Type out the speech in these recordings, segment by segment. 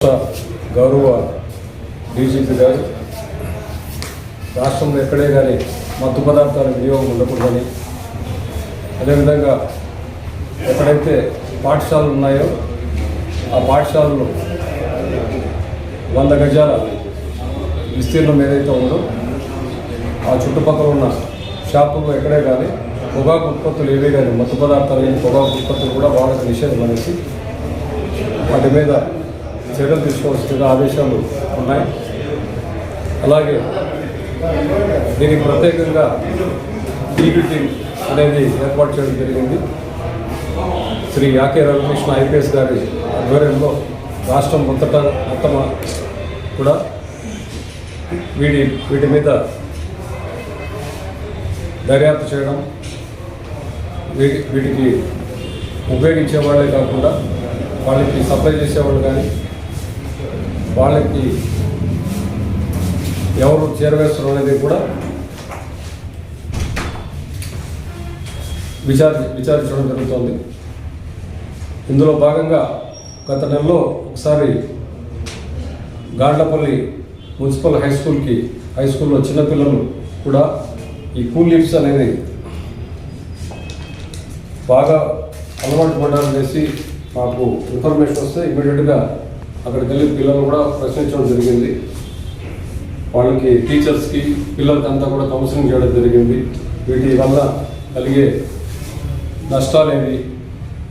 గౌరవ డీజీపీ గారు రాష్ట్రంలో ఎక్కడే కానీ మత్తు పదార్థాల వినియోగం ఉండకూడదని అదేవిధంగా ఎక్కడైతే పాఠశాలలు ఉన్నాయో ఆ పాఠశాలలు వంద గజాల విస్తీర్ణం ఏదైతే ఉందో ఆ చుట్టుపక్కల ఉన్న షాపుల్లో ఎక్కడే కానీ పొగాకు ఉత్పత్తులు ఏవే కానీ మత్తు పదార్థాలు పొగాకు ఉత్పత్తులు కూడా వాళ్ళకి నిషేధం అనేసి వాటి మీద చర్యలు తీసుకోవాల్సిన ఆదేశాలు ఉన్నాయి. అలాగే దీనికి ప్రత్యేకంగా టీవీ టీం అనేది ఏర్పాటు చేయడం జరిగింది. శ్రీ యాకే రవికృష్ణ ఐపీఎస్ గారి ఆధ్వర్యంలో రాష్ట్రం మొత్తట మొత్తం కూడా వీడి వీటి మీద దర్యాప్తు చేయడం వీటి వీటికి ఉపయోగించే వాళ్ళే కాకుండా వాళ్ళకి సప్లై చేసేవాళ్ళు కానీ వాళ్ళకి ఎవరు చేరవేస్తారు అనేది కూడా విచారి విచారించడం జరుగుతోంది. ఇందులో భాగంగా గత నెలలో ఒకసారి గాండ్లపల్లి మున్సిపల్ హై స్కూల్కి హై స్కూల్లో చిన్నపిల్లలు కూడా ఈ కూల్ లిప్స్ అనేది బాగా అలవాటు పడాలని చేసి మాకు ఇన్ఫర్మేషన్ వస్తే ఇమీడియట్గా అక్కడికి వెళ్ళి పిల్లలు కూడా ప్రశ్నించడం జరిగింది. వాళ్ళకి టీచర్స్కి పిల్లలకంతా కూడా కౌన్సిలింగ్ చేయడం జరిగింది. వీటి వల్ల కలిగే నష్టాలేవి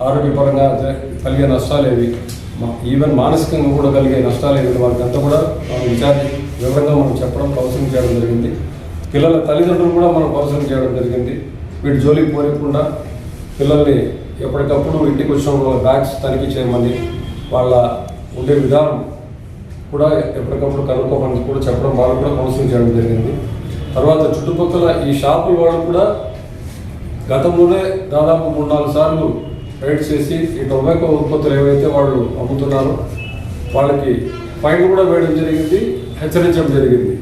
ఆరోగ్యపరంగా కలిగే నష్టాలేవి ఈవెన్ మానసికంగా కూడా కలిగే నష్టాలేవి వాళ్ళకి అంతా కూడా మనం విచారి వివరంగా మనం చెప్పడం కౌన్సిలింగ్ చేయడం జరిగింది. పిల్లల తల్లిదండ్రులు కూడా మనం కౌన్సిలింగ్ చేయడం జరిగింది. వీటి జోలికి పోనీయకుండా పిల్లల్ని ఎప్పటికప్పుడు ఇంటికి వచ్చిన బ్యాగ్స్ తనిఖీ చేయమని వాళ్ళ ఉండే విధానం కూడా ఎప్పటికప్పుడు కనుక్కోమని కూడా చెప్పడం వాళ్ళు కూడా కౌన్సిలింగ్ చేయడం జరిగింది. తర్వాత చుట్టుపక్కల ఈ షాపుల వాళ్ళు కూడా గతంలోనే దాదాపు మూడు నాలుగు సార్లు రైడ్ చేసి ఈ టొబాకో ఉత్పత్తులు ఏవైతే వాళ్ళు అమ్ముతున్నారో వాళ్ళకి ఫైన్ కూడా వేయడం జరిగింది హెచ్చరించడం జరిగింది.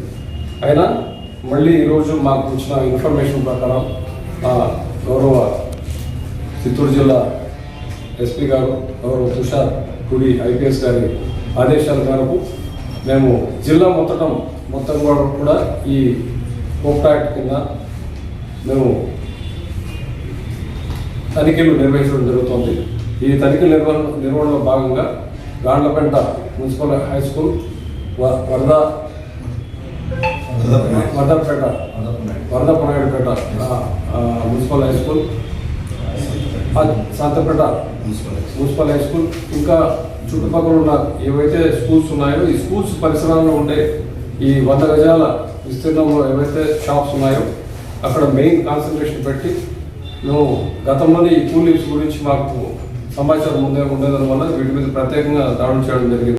అయినా మళ్ళీ ఈరోజు మాకు వచ్చిన ఇన్ఫర్మేషన్ ప్రకారం గౌరవ చిత్తూరు జిల్లా ఎస్పీ గారు గౌరవ తుషార్ గుడి ఐపీఎస్ గారి ఆదేశాల మేరకు మేము జిల్లా మొత్తం మొత్తం కూడా కూడా ఈ కోప్టా యాక్ట్ కింద మేము తనిఖీలు నిర్వహించడం జరుగుతోంది. ఈ తనిఖీల నిర్వహణ నిర్వహణలో భాగంగా గాండ్లపెంట మున్సిపల్ హై స్కూల్ వ- వరద Varadapeta. Varadapanaidupeta municipal high school Santhapeta municipal high school. ఇంకా చుట్టుపక్కల ఉన్న ఏవైతే స్కూల్స్ ఉన్నాయో ఈ స్కూల్స్ పరిసరాల్లో ఉండే ఈ వంద గజాల విస్తీర్ణంలో ఏవైతే షాప్స్ ఉన్నాయో అక్కడ మెయిన్ కాన్సన్ట్రేషన్ పెట్టి మేము గతంలోనే ఈ కూలీస్ గురించి మాకు సమాచారం ముందే ఉండేదాని వల్ల వీటి మీద ప్రత్యేకంగా దాడులు చేయడం జరిగింది.